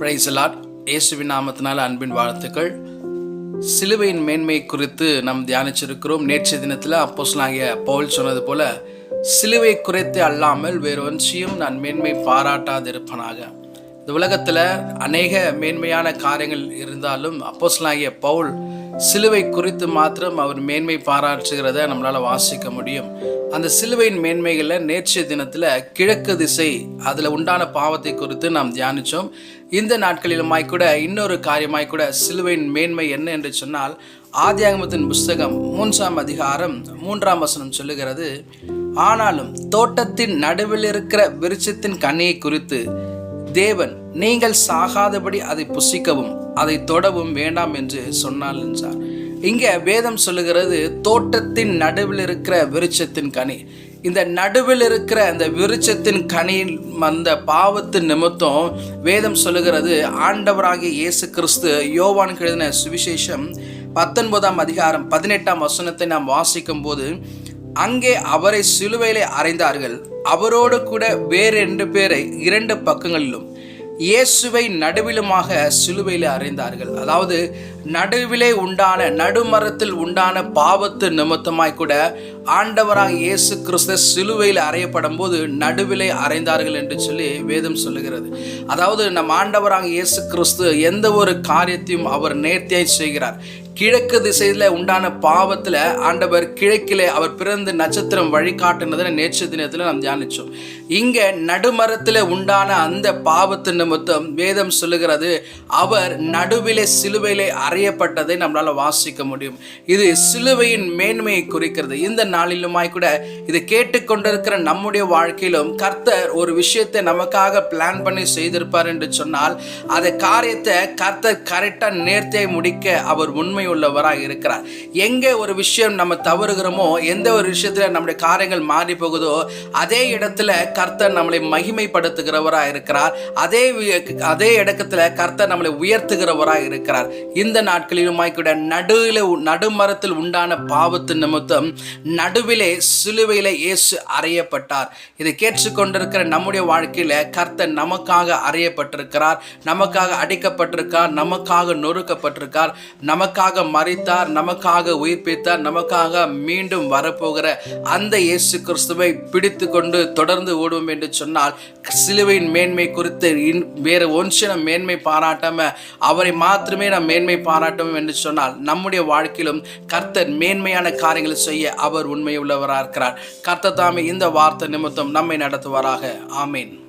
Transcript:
Price lot இயேசுவின் நாமத்தினால அன்பின் வாழ்த்துக்கள். சிலுவையின் மேன்மை குறித்து நாம் தியானிச்சிருக்கிறோம். நேற்றைய தினத்தில் அப்போஸ்தலனாகிய பவுல் சொன்னது போல சிலுவை குறைத்து அல்லாமல் வேறொன்றையும் நான் மேன்மை பாராட்டாதிருப்பனாக. இந்த உலகத்தில் அநேக மேன்மையான காரியங்கள் இருந்தாலும் அப்போஸ்தலனாகிய பவுல் சிலுவை குறித்து மாத்திரம் அவர் மேன்மை பாராட்டுகிறத நம்மளால் வாசிக்க முடியும். அந்த சிலுவையின் மேன்மைகளில் நேற்றைய தினத்தில் கிழக்கு திசை அதில் உண்டான பாவத்தை குறித்து நாம் தியானித்தோம் இந்த நாட்களிலுமாய் கூட இன்னொரு காரியமாய் கூட சிலுவையின் மேன்மை என்ன என்று சொன்னால் ஆதியாகமத்தின் புஸ்தகம் மூன்றாம் அதிகாரம் மூன்றாம் வசனம் சொல்லுகிறது ஆனாலும் தோட்டத்தின் நடுவில் இருக்கிற விருட்சத்தின் கண்ணியை குறித்து தேவன் நீங்கள் சாகாதபடி அதை புசிக்கவும் அதை தொடவும் வேண்டாம் என்று சொன்னால் என்றார். இங்கே வேதம் சொல்லுகிறது தோட்டத்தின் நடுவில் இருக்கிற விருட்சத்தின் கனி. இந்த நடுவில் இருக்கிற அந்த விருட்சத்தின் கனியில் அந்த பாவத்தின் நிமித்தம் வேதம் சொல்லுகிறது ஆண்டவராகிய இயேசு கிறிஸ்து யோவான் எழுதின சுவிசேஷம் பத்தொன்பதாம் அதிகாரம் பதினெட்டாம் வசனத்தை நாம் வாசிக்கும் போது அங்கே அவரை சிலுவையிலே அறைந்தார்கள். அவரோடு கூட வேறு ரெண்டு பேரை இரண்டு பக்கங்களிலும். இயேசுவை நடுவிலுமாக சிலுவையில் அறைந்தார்கள். அதாவது நடுவிலே உண்டான நடுமரத்தில் உண்டான பாவத்து நிமித்தமாய் கூட ஆண்டவராக இயேசு கிறிஸ்து சிலுவையில் அறையப்படும் போது நடுவிலே அறைந்தார்கள் என்று சொல்லி வேதம் சொல்லுகிறது. அதாவது நம் ஆண்டவராக இயேசு கிறிஸ்து எந்த ஒரு காரியத்தையும் அவர் நேர்த்தியாய் செய்கிறார். கிழக்கு திசையில் உண்டான பாவத்தில் ஆண்டவர் கிழக்கிலே அவர் பிறந்து நட்சத்திரம் வழிகாட்டுனதை நேற்று தினத்தில் நாம் தியானித்தோம் இங்கே நடுமரத்தில் உண்டான அந்த பாவத்து நிமித்தம் வேதம் சொல்லுகிறது அவர் நடுவிலே சிலுவையிலே அறையப்பட்டதை நம்மளால் வாசிக்க முடியும். இது சிலுவையின் மேன்மையை குறிக்கிறது. இந்த நாளிலுமாய் கூட இதை கேட்டுக்கொண்டிருக்கிற நம்முடைய வாழ்க்கையிலும் கர்த்தர் ஒரு விஷயத்தை நமக்காக பிளான் பண்ணி செய்திருப்பார் என்று சொன்னால் அதை காரியத்தை கர்த்தர் கரெக்டாக நேர்த்தியை முடிக்க அவர் உண்மை உள்ளவராக இருக்கிறார். எங்கே ஒரு விஷயம் நம்ம தவறுகிறோமோ எந்த ஒரு விஷயத்தில் நம்முடைய காரியங்கள் மாறி போகுதோ அதே இடத்துல கர்த்தர் நம்மளை மகிமைப்படுத்துகிறவராக இருக்கிறார். அதே அதே இடத்துல கர்த்தர் நம்மளை உயர்த்துகிறவராக இருக்கிறார். இந்த நாட்களிலும் கூட நடுவில் நடுமரத்தில் உண்டான பாவத்து நிமித்தம் நடுவிலே சிலுவையில் இயேசு அறையப்பட்டார். இதை கேட்டுக்கொண்டிருக்கிற நம்முடைய வாழ்க்கையில கர்த்தர் நமக்காக அறையப்பட்டிருக்கிறார். நமக்காக அடிக்கப்பட்டிருக்கார். நமக்காக நொறுக்கப்பட்டிருக்கார். நமக்காக மறித்தார் நமக்காக உயிர்ப்பித்தார் நமக்காக மீண்டும் வரப்போகிற அந்த இயேசு கிறிஸ்துவை பிடித்து கொண்டு தொடர்ந்து ஓடுவோம் என்று சொன்னால் சிலுவையின் மேன்மை குறித்து இன் வேறு நம் மேன்மை பாராட்டாம அவரை மாத்திரமே நாம் மேன்மை பாராட்டும் என்று சொன்னால் நம்முடைய வாழ்க்கையிலும் கர்த்தர் மேன்மையான காரியங்களை செய்ய அவர் உண்மையுள்ளவராக இருக்கிறார் கர்த்தர் தாமே இந்த வார்த்தை நிமித்தம் நம்மை நடத்துவாராக. ஆமீன்.